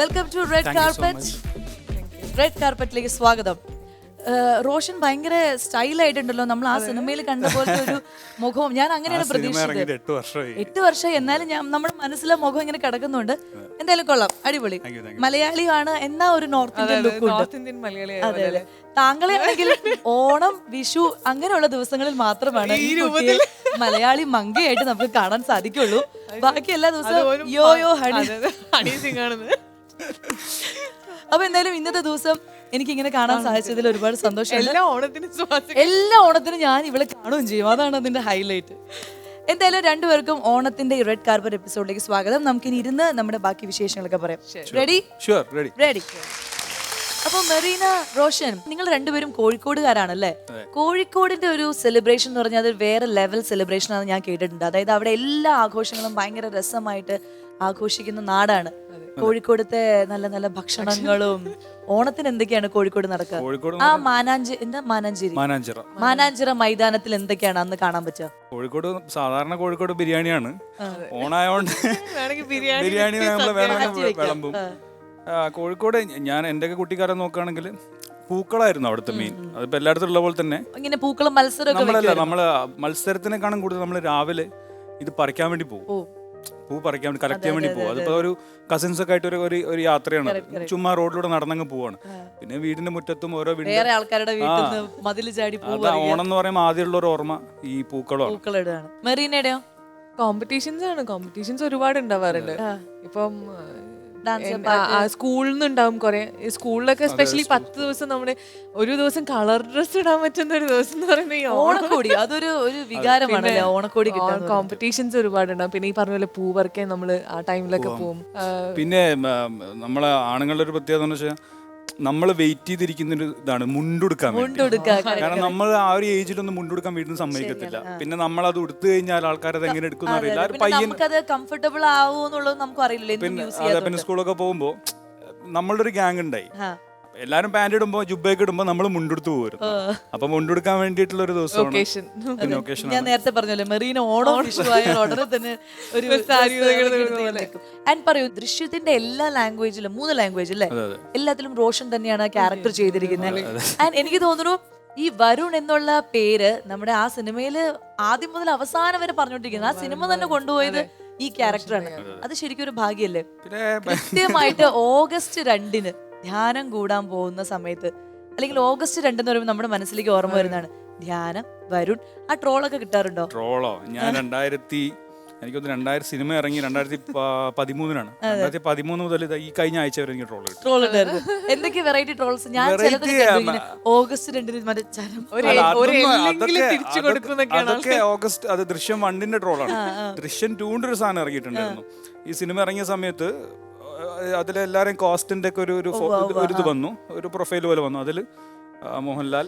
Welcome to red carpet red കാർപ്പറ്റിലേക്ക് സ്വാഗതം. റോഷൻ ഭയങ്കര സ്റ്റൈലായിട്ടുണ്ടല്ലോ. നമ്മൾ ആ സിനിമയിൽ കണ്ട പോലത്തെ ഒരു മുഖവും ഞാൻ അങ്ങനെയാണ് സിനിമ പ്രതീക്ഷിച്ചത്. ഇറങ്ങിയിട്ട് എട്ട് വർഷമായി. എന്നാലും ഞാൻ നമ്മുടെ മനസ്സിലെ മുഖം ഇങ്ങനെ കിടക്കുന്നുണ്ട്. എന്തായാലും കൊള്ളാം. അടിപൊളി. മലയാളിയാണ് എന്നാ ഒരു നോർത്ത് ഇന്ത്യൻ ലുക്ക് ഉണ്ട്. നോർത്ത് ഇന്ത്യൻ മലയാളി അതെ അതെ. താങ്കളെ ആണെങ്കിൽ ഓണം വിഷു അങ്ങനെയുള്ള ദിവസങ്ങളിൽ മാത്രമാണ് ഈ കുട്ടിയെ മലയാളി മങ്കയായിട്ട് നമുക്ക് കാണാൻ സാധിക്കുള്ളൂ. ബാക്കി എല്ലാ ദിവസവും യോ യോ ഹണി. ഹണി സിംഗ് ആണെന്ന്. അപ്പൊ എന്തായാലും ഇന്നത്തെ ദിവസം എനിക്ക് ഇങ്ങനെ കാണാൻ സാധിച്ചതിൽ ഒരുപാട് സന്തോഷം എല്ലാ ഓണത്തിനും എല്ലാ ഓണത്തിനും ഞാൻ ഇവളെ കാണുകയും ചെയ്യും. അതാണ് അതിന്റെ ഹൈലൈറ്റ് എന്തായാലും രണ്ടുപേർക്കും ഓണത്തിന്റെ ഈ റെഡ് കാർപ്പറ്റ് എപ്പിസോഡിലേക്ക് സ്വാഗതം. നമുക്കിനി ഇരുന്ന് നമ്മുടെ ബാക്കി വിശേഷങ്ങളൊക്കെ പറയാം. റെഡി റെഡി റെഡി അപ്പൊ മെറീന റോഷൻ നിങ്ങൾ രണ്ടുപേരും കോഴിക്കോടുകാരാണല്ലേ? കോഴിക്കോടിന്റെ ഒരു സെലിബ്രേഷൻ എന്ന് പറഞ്ഞാൽ അത് വേറെ ലെവൽ സെലിബ്രേഷൻ ആണ് ഞാൻ കേട്ടിട്ടുണ്ട്. അതായത് അവിടെ എല്ലാ ആഘോഷങ്ങളും ഭയങ്കര രസമായിട്ട് ആഘോഷിക്കുന്ന നാടാണ്. കോഴിക്കോടത്തെ നല്ല നല്ല ഭക്ഷണങ്ങളും ഓണത്തിന് എന്തൊക്കെയാണ് കോഴിക്കോട് നടക്കുക? കോഴിക്കോട് ആ മാനാഞ്ചി എന്താ മാനാഞ്ചേരി? മാനാഞ്ചിറ. മാനാഞ്ചിറ മൈതാനത്തിൽ എന്തൊക്കെയാണ് അന്ന് കാണാൻ പറ്റുക? കോഴിക്കോട് സാധാരണ കോഴിക്കോട് ബിരിയാണിയാണ്. ഓണായോണ്ട് ബിരിയാണി ബിരിയാണി നമ്മൾ മാറ്റി വേണമെങ്കിൽ വിളമ്പും. കോഴിക്കോട് ഞാൻ എന്റെ കുട്ടിക്കാരെ നോക്കുകയാണെങ്കിൽ പൂക്കളായിരുന്നു അവിടുത്തെ മെയിൻ അതിപ്പോ എല്ലായിടത്തും ഉള്ള പോലെ തന്നെ. ഇങ്ങനെ പൂക്കളും മത്സരമൊക്കെ നമ്മളല്ല. നമ്മൾ മത്സരത്തിനെക്കാളും കൂടുതൽ നമ്മൾ രാവിലെ ഇത് പറിക്കാൻ വേണ്ടി പോകും. ഓ. പൂ പറിക്കാൻ വേണ്ടി കളക്ട് ചെയ്യാൻ വേണ്ടി പോകും അതിപ്പോ ഒരു കസിൻസ് ഒക്കെ ആയിട്ട് ഒരു ഒരു- ഒരു യാത്രയാണ്. ചുമ്മാ റോഡിലൂടെ നടന്നങ്ങ് പോവാണ്. പിന്നെ വീടിന്റെ മുറ്റത്തും ഓരോ വീടിന്റെ വേറെ ആൾക്കാരുടെ വീട്ടിൽ നിന്ന് മതിൽ ചാടി പൂ അതാ ഓണം എന്ന് പറയുമ്പോൾ ആദ്യമുള്ള ഒരു ഓർമ്മ ഈ പൂക്കളമാണ് പൂക്കളിടുകയാണ്. മെറീനയുടെയോ? കോമ്പറ്റീഷൻസ് ആണ്. കോമ്പറ്റീഷൻസ് ഒരുപാട് ഉണ്ടാവാറുണ്ട് ഇപ്പം Dance, സ്കൂളിൽ നിന്ന് ഉണ്ടാവും കുറെ. സ്കൂളിലൊക്കെ സ്പെഷ്യലി പത്ത് ദിവസം നമ്മുടെ ഒരു ദിവസം കളർ ഡ്രസ് ഇടാൻ പറ്റുന്ന ഒരു ദിവസം എന്ന് പറയുന്നത് ഈ ഓണക്കോടി. അതൊരു ഒരു വികാരമാണ് ഓണക്കോടി കോമ്പറ്റീഷൻസ് കോമ്പറ്റീഷൻസ് ഒരുപാടുണ്ടാവും. പിന്നെ ഈ പറഞ്ഞ പോലെ പൂ പറിക്കാൻ നമ്മൾ ആ ടൈമിലൊക്കെ പോവും. ആ, പിന്നെ നമ്മളെ ആണുങ്ങളുടെ ഒരു പ്രത്യേകത എന്ന് വെച്ചാൽ നമ്മൾ വെയിറ്റ് ചെയ്തിരിക്കുന്ന ഒരു ഇതാണ് മുണ്ടുടുക്കാൻ വേണ്ടി. കാരണം നമ്മൾ ആ ഒരു ഏജിലൊന്നും മുണ്ടുടുക്കാൻ വീട്ടിൽ നിന്ന് സമ്മതിക്കത്തില്ല. പിന്നെ നമ്മൾ അത് ഉടുത്തു കഴിഞ്ഞാൽ ആൾക്കാർ അത് എങ്ങനെ എടുക്കും അറിയില്ല. ഒരു പിന്നെ പയ്യൻ നമുക്കത് കംഫർട്ടബിൾ ആവുമെന്നുള്ളത് നമുക്ക് അറിയില്ല പിന്നെ അതെ പിന്നെ സ്കൂളൊക്കെ പോകുമ്പോ നമ്മളുടെ ഒരു ഗ്യാങ് ഉണ്ടായി. ആ. എല്ലാരും പാന്റ് ഇടുമ്പോ ജുബയൊക്കെ ഇടുമ്പോ നമ്മൾ മുണ്ടെടുത്ത് പോരും അപ്പൊ മുണ്ടെടുക്കാൻ വേണ്ടിയിട്ടുള്ള ഒരു ദിവസമാണ് ഞാൻ നേരത്തെ പറഞ്ഞല്ലോ മെറീന ഓണം ഉടനെ തന്നെ ഒരു ആൻഡ് പറയൂ ദൃശ്യത്തിന്റെ എല്ലാ ലാംഗ്വേജിലും മൂന്ന് ലാംഗ്വേജ് അല്ലേ? എല്ലാത്തിലും റോഷൻ തന്നെയാണ് ക്യാരക്ടർ ചെയ്തിരിക്കുന്നത് ആൻഡ് എനിക്ക് തോന്നുന്നു ഈ വരുൺ എന്നുള്ള പേര് നമ്മുടെ ആ സിനിമയിൽ ആദ്യം മുതൽ അവസാനം വരെ പറഞ്ഞുകൊണ്ടിരിക്കുന്നത് ആ സിനിമ തന്നെ കൊണ്ടുപോയത് ഈ ക്യാരക്ടറാണ് അത് ശരിക്കും ഒരു ഭാഗ്യല്ലേ? പിന്നെ കൃത്യമായിട്ട് ഓഗസ്റ്റ് രണ്ടിന്. ധ്യാനം കൂടാൻ പോകുന്ന സമയത്ത് അല്ലെങ്കിൽ ഓഗസ്റ്റ് രണ്ടെന്ന് പറയുമ്പോൾ നമ്മുടെ മനസ്സിലേക്ക് ഓർമ്മ വരുന്നതാണ്. ധ്യാനം വരുൺ ആ ട്രോളൊക്കെ കിട്ടാറുണ്ടോ? ട്രോളോ? ഞാൻ രണ്ടായിരത്തി എനിക്കൊന്ന് രണ്ടായിരം സിനിമ ഇറങ്ങി രണ്ടായിരത്തി പതിമൂന്നിനാണ്. രണ്ടായിരത്തി പതിമൂന്ന് മുതൽ ഈ കഴിഞ്ഞ ആഴ്ച വരെ എനിക്ക് ട്രോൾ ട്രോൾ എന്തൊക്കെ വെറൈറ്റി ട്രോൾസ് ഞാൻ ഓഗസ്റ്റ് അതൊക്കെ ഓഗസ്റ്റ് അത് ദൃശ്യം വണ്ണിന്റെ ട്രോളാണ്. ദൃശ്യം ടൂണിന്റെ ഒരു സാധനം ഇറങ്ങിയിട്ടുണ്ടായിരുന്നു. ഈ സിനിമ ഇറങ്ങിയ സമയത്ത് അതിലെല്ലാരെയും കോസ്റ്റിന്റെ ഒക്കെ ഒരു ഒരു ഫോ- ഇത് ഒരു ഇത് വന്നു. ഒരു പ്രൊഫൈൽ പോലെ വന്നു. അതിൽ മോഹൻലാൽ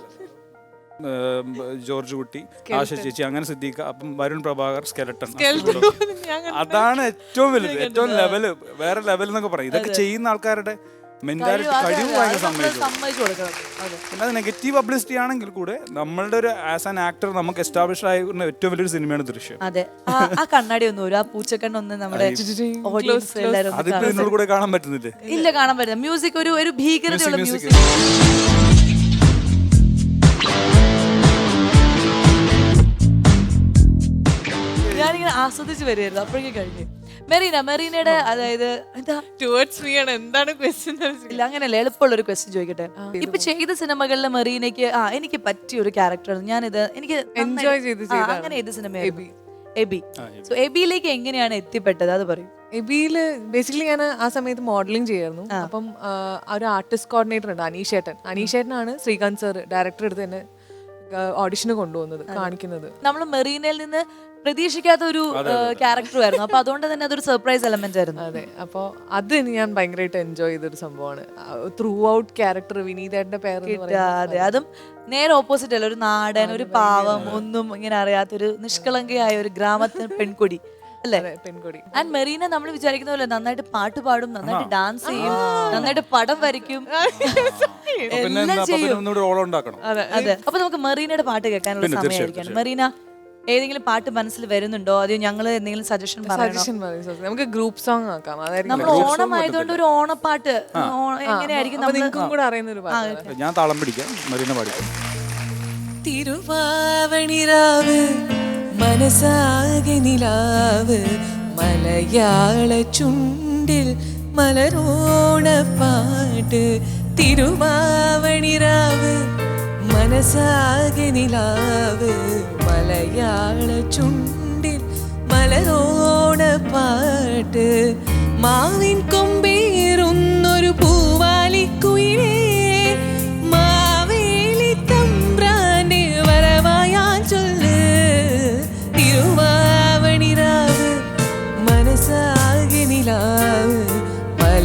ജോർജ് കുട്ടി ആശ ചേച്ചി അങ്ങനെ സിദ്ദീഖ അപ്പം വരുൺ പ്രഭാകർ സ്കെലട്ടൺ അതാണ് ഏറ്റവും വലുത് ഏറ്റവും ലെവൽ വേറെ ലെവൽ എന്നൊക്കെ പറയും. ഇതൊക്കെ ചെയ്യുന്ന ആൾക്കാരുടെ മെന്റാലിറ്റി കഴിവ് ഭയങ്കര സമ്മതിച്ചു സമ്മതിച്ചു കൊടുക്കണം. അതെ. പിന്നെ നെഗറ്റീവ് പബ്ലിസിറ്റി ആണെങ്കിൽ കൂടെ നമ്മളുടെ ഒരു ആസ് ആൻ ആക്ടർ നമുക്ക് എസ്റ്റാബ്ലിഷ് ആയിരുന്ന ഏറ്റവും വലിയൊരു സിനിമയാണ് ദൃശ്യം. അതെ. ആ ആ കണ്ണാടി ഒന്നും വരും ആ പൂച്ചക്കണ്ണൊന്ന് നമ്മുടെ ഓഡിയൻസ് എല്ലാവരും ഒന്ന് അതിപ്പോ കാണാൻ ഇതിനോട് കൂടെ കാണാൻ പറ്റുന്നില്ലേ? ഇല്ല കാണാൻ പറ്റില്ല. മ്യൂസിക് ഒരു ഒരു ഭീകരതയുള്ള മ്യൂസിക് ഞാനിങ്ങനെ ആസ്വദിച്ച് വരുമായിരുന്നു അപ്പോഴേക്കും കഴിഞ്ഞു. മെറീന മെറീനയുടെ അതായത് എന്താ? ടുവേർഡ്സ് മീ ആണ്. എന്താണ് ക്വസ്റ്റ്യൻ ഇല്ല അങ്ങനെയല്ല. എളുപ്പമുള്ള ഒരു ക്വസ്റ്റ്യൻ ചോദിക്കട്ടെ. ഇപ്പൊ ചെയ്ത സിനിമകളിലെ മെറീനയ്ക്ക് ആ എനിക്ക് പറ്റിയ ഒരു ക്യാരക്ടറാണ് ഞാനിത് എനിക്ക് എൻജോയ് ചെയ്ത്. അങ്ങനെ ഏത് സിനിമ എബി. സോ എബിയിലേക്ക് എങ്ങനെയാണ് എത്തിപ്പെട്ടത്? അത് പറയും. എബിയിൽ ബേസിക്കലി ഞാൻ ആ സമയത്ത് മോഡലിംഗ് ചെയ്യായിരുന്നു. അപ്പം ഒരു ആർട്ടിസ്റ്റ് കോർഡിനേറ്റർ ഉണ്ട് അനീഷേട്ടൻ. അനീഷേട്ടനാണ് ശ്രീകാന്ത് സർ ഡയറക്ടർ എടുത്ത് തന്നെ ഓഡിഷന് കൊണ്ടുപോകുന്നത് കാണിക്കുന്നത്. നമ്മൾ മെറീനയിൽ നിന്ന് പ്രതീക്ഷിക്കാത്ത ഒരു ക്യാരക്ടർ ആയിരുന്നു. അപ്പൊ അതുകൊണ്ട് തന്നെ അതൊരു സർപ്രൈസ് എലമെന്റ് ആയിരുന്നു. അതെ. അപ്പോൾ അത് ഞാൻ ഭയങ്കരമായിട്ട് എൻജോയ് ചെയ്തൊരു സംഭവമാണ്. ത്രൂ ഔട്ട് ക്യാരക്ടർ വിനീതന്റെ പേര് അതെ. അതും നേരെ ഓപ്പോസിറ്റ് അല്ല? ഒരു നാടൻ ഒരു പാവം ഒന്നും ഇങ്ങനെ അറിയാത്തൊരു നിഷ്കളങ്കയായ ഒരു ഗ്രാമത്തിന് പെൺകുടി. അല്ലേ? പെൺകൊടി. ആൻഡ് മെറീന നമ്മൾ വിചാരിക്കുന്ന പോലെ നന്നായിട്ട് പാട്ട് പാടും നന്നായിട്ട് ഡാൻസ് ചെയ്യും നന്നായിട്ട് പടം വരയ്ക്കും. എല്ലാം ചെയ്യും. അതെ. അപ്പൊ നമുക്ക് മെറീനയുടെ പാട്ട് കേൾക്കാനുള്ള സമയമായിരിക്കും. സമയമായിരിക്കാണ് മെറീന ഏതെങ്കിലും പാട്ട് മനസ്സിൽ വരുന്നുണ്ടോ? അതോ ഞങ്ങൾ എന്തെങ്കിലും സജഷൻ പറയണോ? സജഷൻ നമുക്ക് ഗ്രൂപ്പ് സോങ് ആക്കാം. അതായിരിക്കും നമ്മൾ ഓണം ആയതുകൊണ്ട് ഒരു ഓണപ്പാട്ട്. എങ്ങനെയായിരിക്കും നിങ്ങൾക്കും കൂടെ അറിയുന്ന ഒരു പാട്ട് ഞാൻ താളം പിടിക്കാം. മരീന പാടിക്കാം. തിരുവാവണിരാവ് മനസാകെ നിലാവ് മലയാള ചുണ്ടിൽ മലരോണ പാട്ട് തിരുവാവണിരാവ് മനസാകെ നിലാവ് മലയാള ചുണ്ടിൽ മലരോണ പാട്ട് മാവിൻ കൊമ്പേറുന്നൊരു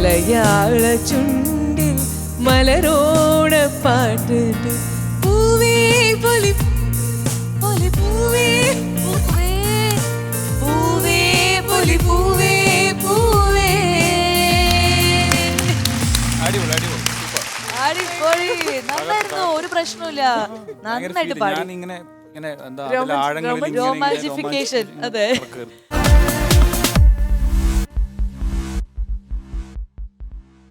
മലയാള ചുണ്ടിൽ മലരോട പാട്ട് പൂവേ പൊലി പൊലി പൂവേ പൂവേ പൂവേ പൊലി പൂവേ പൂവേ. അടിപൊളി അടിപൊളി സൂപ്പർ. അടിപൊളി. നന്നായിരുന്നു ഒരു പ്രശ്നമില്ല നന്നായിട്ട് പാടി. ഇങ്ങനെ ഇങ്ങനെ എന്താ ആഴങ്ങളിൽ അതെ.